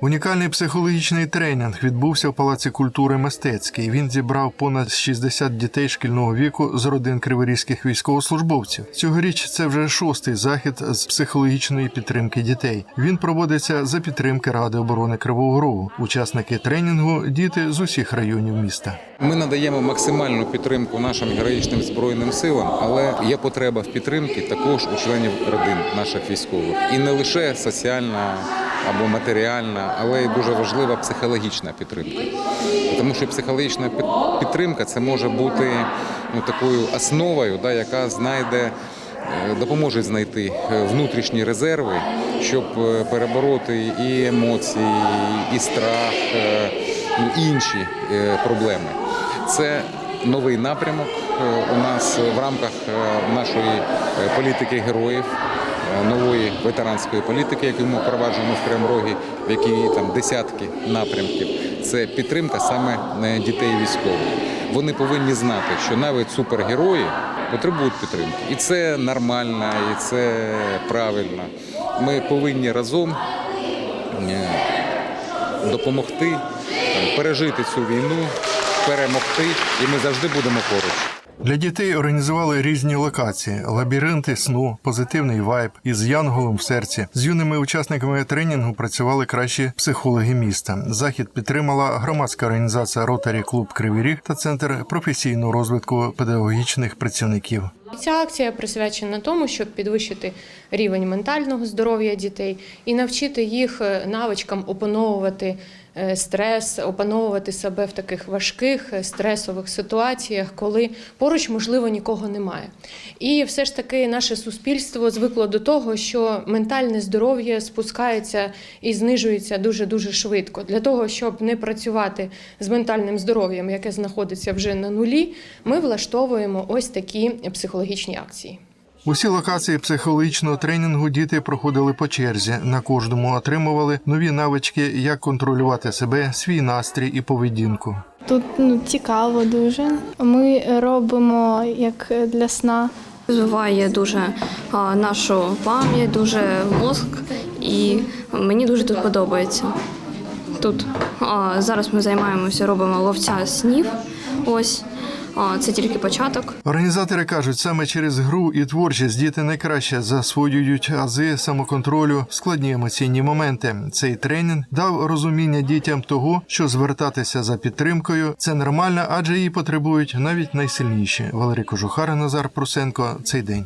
Унікальний психологічний тренінг відбувся в Палаці культури мистецький. Він зібрав понад 60 дітей шкільного віку з родин криворізьких військовослужбовців. Цьогоріч це вже шостий захід з психологічної підтримки дітей. Він проводиться за підтримки Ради оборони Кривого Рогу. Учасники тренінгу діти з усіх районів міста. Ми надаємо максимальну підтримку нашим героїчним збройним силам, але є потреба в підтримці також у членів родин наших військових, і не лише соціальна або матеріальна, але й дуже важлива психологічна підтримка. Тому що психологічна підтримка це може бути ну, такою основою, да, яка знайде. е, Допоможе знайти е, внутрішні резерви, щоб е, перебороти і емоції, і страх, ну, інші проблеми. Це новий напрямок у нас в рамках нашої політики героїв, нової ветеранської політики, яку ми впроваджуємо в Кримрогі, в якій там десятки напрямків. Це підтримка саме е, дітей військових. Вони повинні знати, що навіть супергерої потребують підтримки, і це нормально, і це правильно. Ми повинні разом е, допомогти пережити цю війну, перемогти, і ми завжди будемо поруч. Для дітей організували різні локації: лабіринти сну, позитивний вайб із янголом в серці. З юними учасниками тренінгу працювали кращі психологи міста. Захід підтримала громадська організація Ротарі Клуб Кривий Ріг та центр професійного розвитку педагогічних працівників. Ця акція присвячена тому, щоб підвищити рівень ментального здоров'я дітей і навчити їх е, навичкам опановувати е, стрес, опановувати себе в таких важких е, стресових ситуаціях, коли поруч, можливо, нікого немає. І все ж таки наше суспільство звикло до того, що ментальне здоров'я спускається і знижується дуже дуже швидко. Для того, щоб не працювати з ментальним здоров'ям, яке знаходиться вже на нулі, ми влаштовуємо ось такі психологічні акції. Усі локації психологічного тренінгу діти проходили по черзі. На кожному отримували нові навички, як контролювати себе, свій настрій і поведінку. Тут ну, цікаво дуже. Ми робимо як для сна. Розвиває дуже а, нашу пам'ять, дуже мозк, і мені дуже тут подобається. Тут а, зараз ми займаємося, робимо ловця снів. Ось це тільки початок. Організатори кажуть, саме через гру і творчість діти найкраще засвоюють ази самоконтролю, складні емоційні моменти. Цей тренінг дав розуміння дітям того, що звертатися за підтримкою це нормально, адже її потребують навіть найсильніші. Валерій Кожухар, Назар Прусенко. Цей день.